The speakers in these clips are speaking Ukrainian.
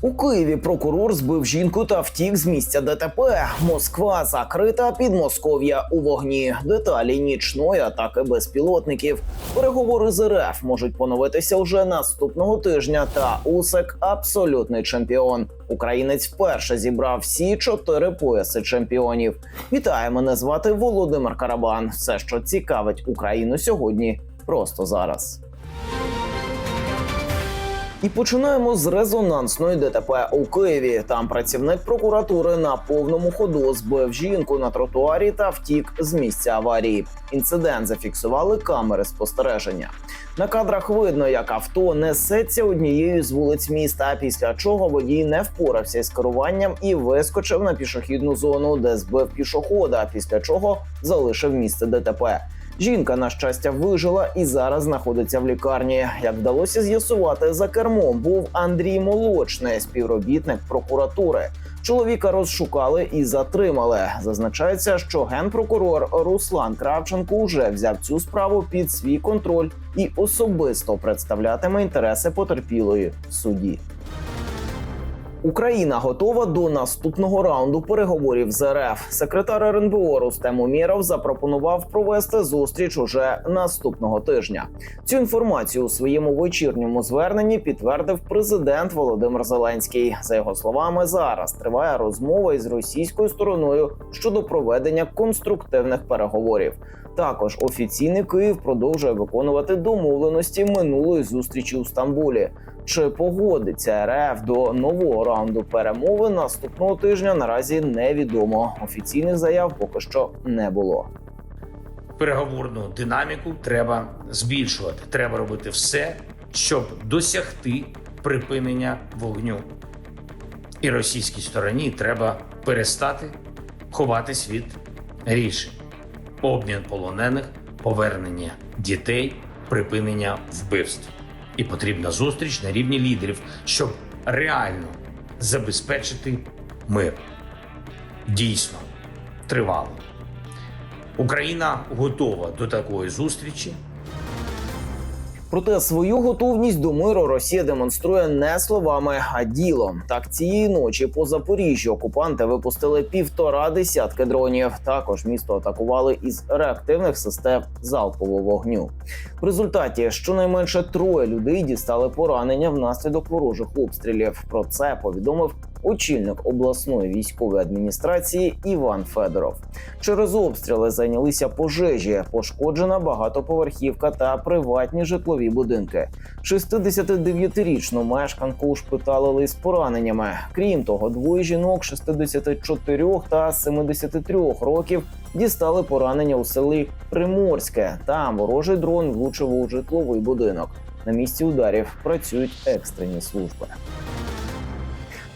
У Києві прокурор збив жінку та втік з місця ДТП. Москва закрита, Підмосков'я у вогні. Деталі нічної атаки безпілотників. Переговори з РФ можуть поновитися уже наступного тижня. Та Усик абсолютний чемпіон. Українець вперше зібрав всі чотири пояси чемпіонів. Вітаю, мене звати Володимир Карабан. Все, що цікавить Україну сьогодні, просто зараз. І починаємо з резонансної ДТП у Києві. Там працівник прокуратури на повному ходу збив жінку на тротуарі та втік з місця аварії. Інцидент зафіксували камери спостереження. На кадрах видно, як авто несеться однією з вулиць міста. Після чого водій не впорався із керуванням і вискочив на пішохідну зону, де збив пішохода. Після чого залишив місце ДТП. Жінка, на щастя, вижила і зараз знаходиться в лікарні. Як вдалося з'ясувати, за кермом був Андрій Молочний, співробітник прокуратури. Чоловіка розшукали і затримали. Зазначається, що генпрокурор Руслан Кравченко вже взяв цю справу під свій контроль і особисто представлятиме інтереси потерпілої в суді. Україна готова до наступного раунду переговорів з РФ. Секретар РНБО Рустем Умєров запропонував провести зустріч уже наступного тижня. Цю інформацію у своєму вечірньому зверненні підтвердив президент Володимир Зеленський. За його словами, зараз триває розмова із російською стороною щодо проведення конструктивних переговорів. Також офіційний Київ продовжує виконувати домовленості минулої зустрічі у Стамбулі. Чи погодиться РФ до нового раунду перемовин наступного тижня? Наразі невідомо. Офіційних заяв поки що не було. переговорну динаміку треба збільшувати. Треба робити все, щоб досягти припинення вогню. І російській стороні треба перестати ховатись від рішень, обмін полонених, повернення дітей, припинення вбивств. І потрібна зустріч на рівні лідерів, щоб реально забезпечити мир. Дійсно, тривало. Україна готова до такої зустрічі. Проте свою готовність до миру Росія демонструє не словами, а ділом. Так цієї ночі по Запоріжжю окупанти випустили півтора десятки дронів. Також місто атакували із реактивних систем залпового вогню. В результаті щонайменше троє людей дістали поранення внаслідок ворожих обстрілів. Про це повідомив очільник обласної військової адміністрації Іван Федоров. Через обстріли зайнялися пожежі, пошкоджена багатоповерхівка та приватні житлові будинки. 69-річну мешканку ушпиталили з пораненнями. Крім того, двоє жінок 64 та 73 років дістали поранення у селі Приморське. Там ворожий дрон влучив у житловий будинок. На місці ударів працюють екстрені служби.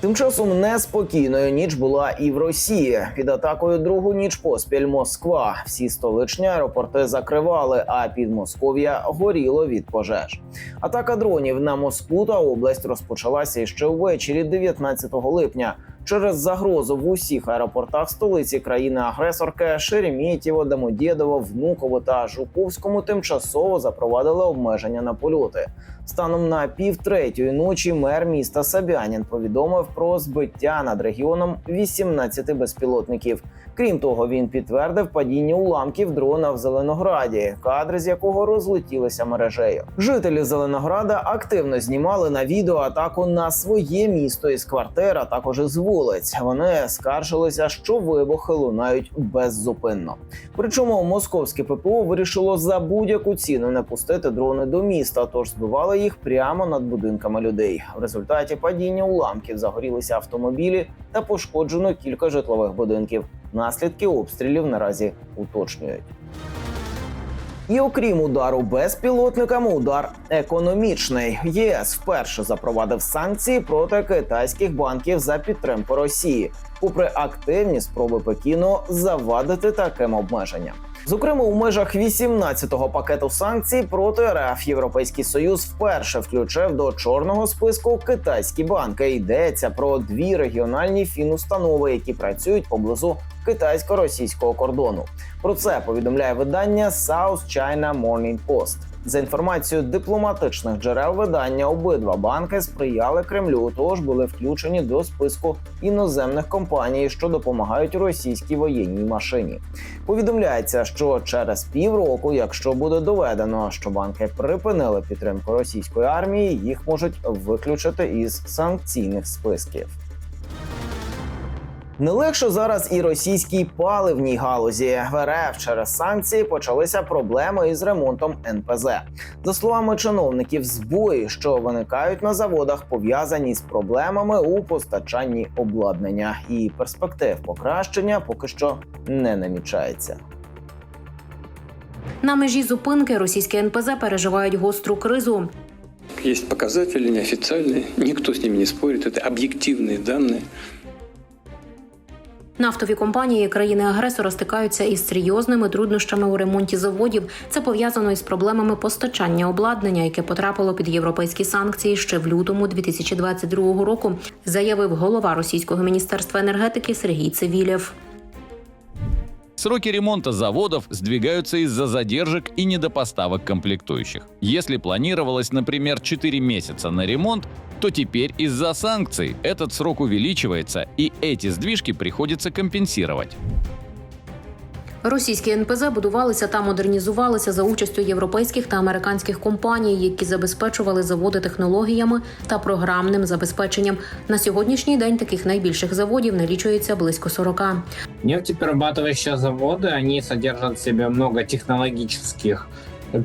Тим часом неспокійною ніч була і в Росії. Під атакою другу ніч поспіль Москва. Всі столичні аеропорти закривали, а Підмосков'я горіло від пожеж. Атака дронів на Москву та область розпочалася ще ввечері 19 липня. Через загрозу в усіх аеропортах столиці країни-агресорки Шереметьєво, Домодєдово, Внуково та Жуковському тимчасово запровадили обмеження на польоти. Станом на півтретьої ночі мер міста Сабянін повідомив про збиття над регіоном 18 безпілотників. Крім того, він підтвердив падіння уламків дрона в Зеленограді, кадри з якого розлетілися мережею. Жителі Зеленограда активно знімали на відео атаку на своє місто із квартир, а також із вулиць. Вони скаржилися, що вибухи лунають беззупинно. Причому московське ППО вирішило за будь-яку ціну не пустити дрони до міста, тож збивали їх прямо над будинками людей. В результаті падіння уламків загорілися автомобілі та пошкоджено кілька житлових будинків. Наслідки обстрілів наразі уточнюють. І окрім удару безпілотниками, удар економічний. ЄС вперше запровадив санкції проти китайських банків за підтримку Росії, попри активні спроби Пекіну завадити таким обмеженням. Зокрема, у межах 18-го пакету санкцій проти РФ Європейський Союз вперше включив до чорного списку китайські банки. Йдеться про дві регіональні фінустанови, які працюють поблизу китайсько-російського кордону. Про це повідомляє видання South China Morning Post. За інформацією дипломатичних джерел видання, обидва банки сприяли Кремлю, тож були включені до списку іноземних компаній, що допомагають російській воєнній машині. Повідомляється, що через півроку, якщо буде доведено, що банки припинили підтримку російської армії, їх можуть виключити із санкційних списків. Не легше зараз і російській паливній галузі. В РФ через санкції почалися проблеми із ремонтом НПЗ. За словами чиновників, збої, що виникають на заводах, пов'язані з проблемами у постачанні обладнання, і перспектив покращення поки що не намічається. На межі зупинки російські НПЗ переживають гостру кризу. Есть показатели неофициальные, никто с ними не спорит, это объективные данные. Нафтові компанії країни-агресора стикаються із серйозними труднощами у ремонті заводів. Це пов'язано із проблемами постачання обладнання, яке потрапило під європейські санкції ще в лютому 2022 року, заявив голова російського міністерства енергетики Сергій Цивілєв. Сроки ремонта заводов сдвигаются из-за задержек и недопоставок комплектующих. Если планировалось, например, 4 месяца на ремонт, то теперь из-за санкций этот срок увеличивается, и эти сдвижки приходится компенсировать. Російські НПЗ будувалися та модернізувалися за участю європейських та американських компаній, які забезпечували заводи технологіями та програмним забезпеченням. На сьогоднішній день таких найбільших заводів налічується близько 40. Нефтеперерабатывающие заводы, они содержат в себе много технологических э,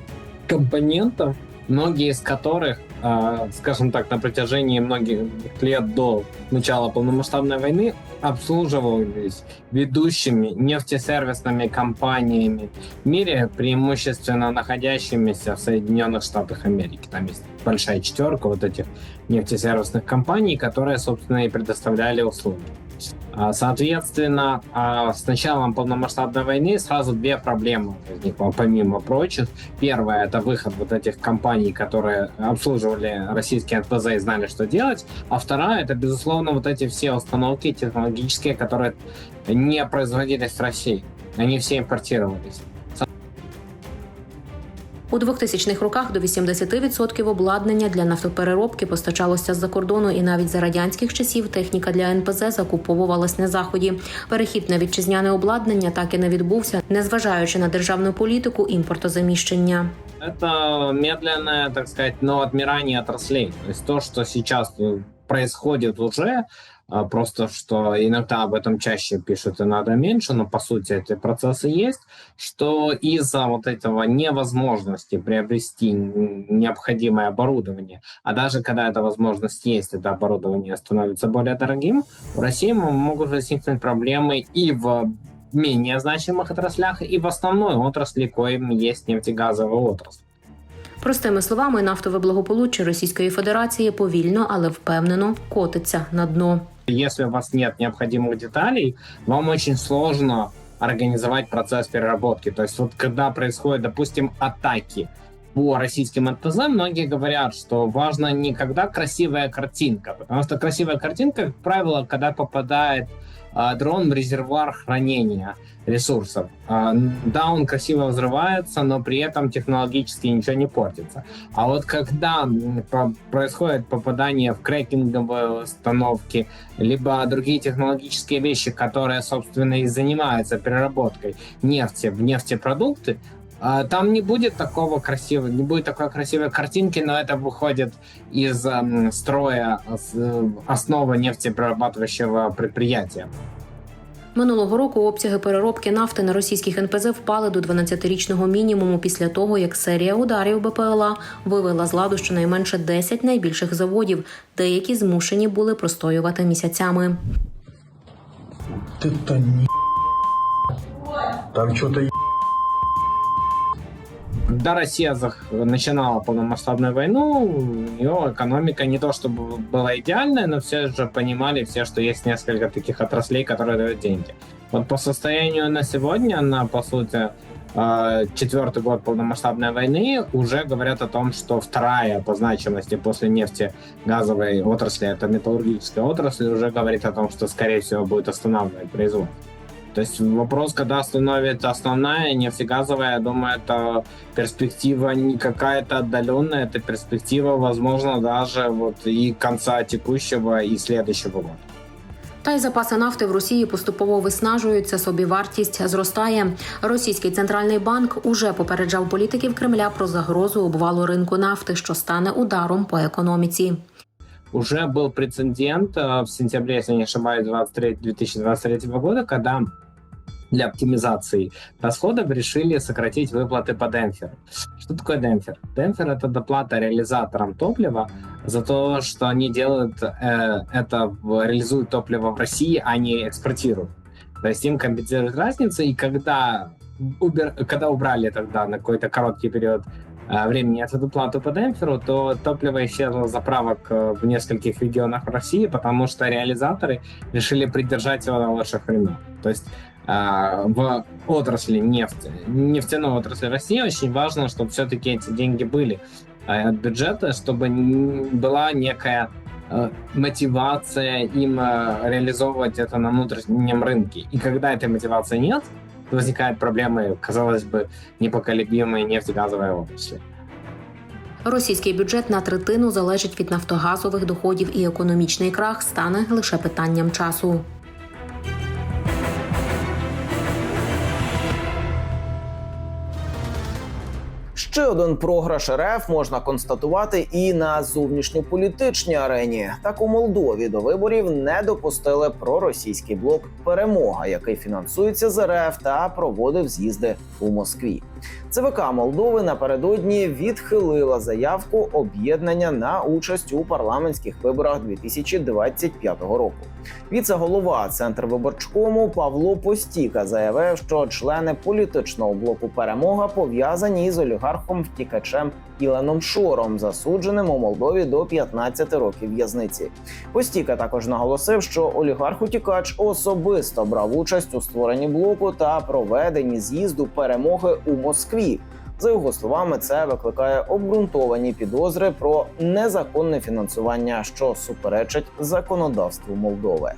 компонентов, многие из которых, э, скажем так, на протяжении многих лет до начала полномасштабной войны обслуживались ведущими нефтесервисными компаниями в мире, преимущественно находящимися в Соединенных Штатах Америки. Там есть большая четверка вот этих нефтесервисных компаний, которые, собственно, и предоставляли услуги. А, Соответственно, а, с началом полномасштабной войны сразу две проблемы возникло, помимо прочих. Первое – это выход вот этих компаний, которые обслуживали российские НПЗ и знали, что делать. А вторая – это, безусловно, вот эти все установки технологические, которые не производились в России. Они все импортировались. У 2000-х роках до 80% обладнання для нафтопереробки постачалося з-за кордону, і навіть за радянських часів техніка для НПЗ закуповувалась на заході. Перехід на вітчизняне обладнання так і не відбувся, незважаючи на державну політику імпортозаміщення. Это медленное, так сказать, но отмирание отраслей. То есть то, что сейчас происходит уже, просто что иногда об этом чаще пишут и надо меньше, но по сути эти процессы есть, что из-за вот этого невозможности приобрести н- необходимое оборудование, а даже когда эта возможность есть, это оборудование становится более дорогим, в России м- могут возникнуть проблемы и в менее значимых отраслях, и в основной отрасли, коим есть нефтегазовая отрасль. Простими словами, нафтове благополуччя Російської Федерації повільно, але впевнено котиться на дно. Если у вас нет необходимых деталей, вам очень сложно организовать процесс переработки. То есть вот когда происходят, допустим, атаки по российским НПЗ, многие говорят, что важно не когда красивая картинка, потому что красивая картинка, как правило, когда попадает дрон в резервуар хранения ресурсов. А, да, он красиво взрывается, но при этом технологически ничего не портится. А вот когда происходит попадание в крекинговые установки, либо другие технологические вещи, которые, собственно, и занимаются переработкой нефти в нефтепродукты, а, там не будет такого красивого, не будет такой красивой картинки, но это выходит из м, строя с- э, основы нефтеперерабатывающего предприятия. Минулого року обсяги переробки нафти на російських НПЗ впали до 12-річного мінімуму після того, як серія ударів БПЛА вивела з ладу щонайменше 10 найбільших заводів, деякі змушені були простоювати місяцями. Это не Там что-то Когда Россия начинала полномасштабную войну, у нее экономика не то чтобы была идеальная, но все же понимали все, что есть несколько таких отраслей, которые дают деньги. Вот по состоянию на сегодня, на, по сути, э, четвертый год полномасштабной войны, уже говорят о том, что вторая по значимости после нефти газовой отрасли, это металлургическая отрасль, уже говорит о том, что, скорее всего, будет останавливать производство. То есть вопрос, когда становится основная нефтегазовая, я думаю, это перспектива не какая-то отдаленная, это перспектива, возможно, даже вот и конца текущего и следующего года. Та й запаси нафти в Росії поступово виснажуються, собівартість зростає. Російський центральний банк уже попереджав політиків Кремля про загрозу обвалу ринку нафти, що стане ударом по економіці. Уже был прецедент э, в сентябре, если не ошибаюсь, 23 2023 года, когда для оптимизации расходов решили сократить выплаты по демпферу. Что такое демпфер? Демпфер это доплата реализаторам топлива за то, что они делают э, это, реализуют топливо в России, а не экспортируют. То есть им компенсируют разницу, и когда, убер- когда убрали тогда на какой-то короткий период э, времени эту доплату по демпферу, то топливо исчезло с заправок э, в нескольких регионах России, потому что реализаторы решили придержать его до лучших времен. То есть в отрасли нефти, нефтяной отрасли России очень важно, чтобы все-таки эти деньги были э, от бюджета, чтобы н- была некая э, мотивация им э, реализовывать это на внутреннем рынке. И когда этой мотивации нет, то возникают проблемы, казалось бы, непоколебимой нефтегазовой отрасли. Російський бюджет на третину залежить від нафтогазових доходів, і економічний крах стане лише питанням часу. Ще один програш РФ можна констатувати і на зовнішньополітичній арені. Так у Молдові до виборів не допустили проросійський блок Перемога, який фінансується з РФ та проводив з'їзди у Москві. ЦВК Молдови напередодні відхилила заявку об'єднання на участь у парламентських виборах 2025 року. Віце-голова Центрвиборчкому Павло Постіка заявив, що члени політичного блоку перемога пов'язані з олігархом втікачем Іленом Шором, засудженим у Молдові до 15 років в'язниці. Постіка також наголосив, що олігарх утікач особисто брав участь у створенні блоку та проведенні з'їзду перемоги у Москві. За його словами, це викликає обґрунтовані підозри про незаконне фінансування, що суперечить законодавству Молдови.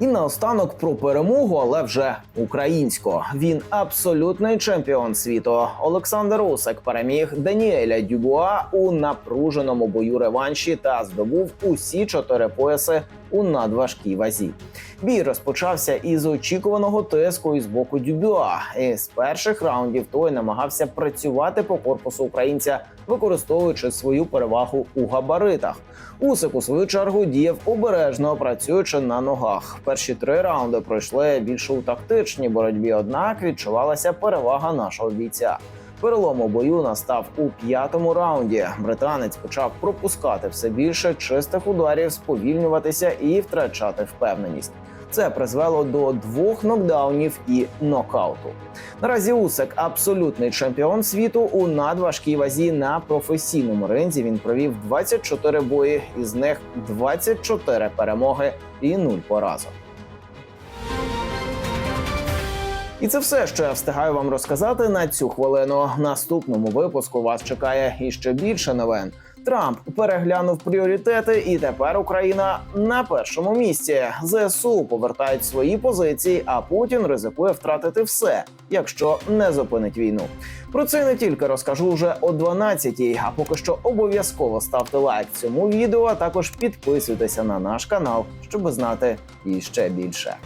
І наостанок про перемогу, але вже українсько. Він абсолютний чемпіон світу. Олександр Усик переміг Даніеля Дюбуа у напруженому бою реванші та здобув усі чотири пояси у надважкій вазі. Бій розпочався із очікуваного тиску із боку Дюбюа. І з перших раундів той намагався працювати по корпусу українця, використовуючи свою перевагу у габаритах. Усик у свою чергу діяв обережно, працюючи на ногах. Перші три раунди пройшли більше у тактичній боротьбі, однак відчувалася перевага нашого бійця. Перелом у бою настав у п'ятому раунді. Британець почав пропускати все більше чистих ударів, сповільнюватися і втрачати впевненість. Це призвело до двох нокдаунів і нокауту. Наразі Усик абсолютний чемпіон світу у надважкій вазі на професійному ринзі. Він провів 24 бої, із них 24 перемоги і 0 поразок. І це все, що я встигаю вам розказати на цю хвилину. В наступному випуску вас чекає іще більше новин. Трамп переглянув пріоритети, і тепер Україна на першому місці. ЗСУ повертають свої позиції, а Путін ризикує втратити все, якщо не зупинить війну. Про це не тільки розкажу вже о 12-й, а поки що обов'язково ставте лайк цьому відео, а також підписуйтеся на наш канал, щоб знати іще більше.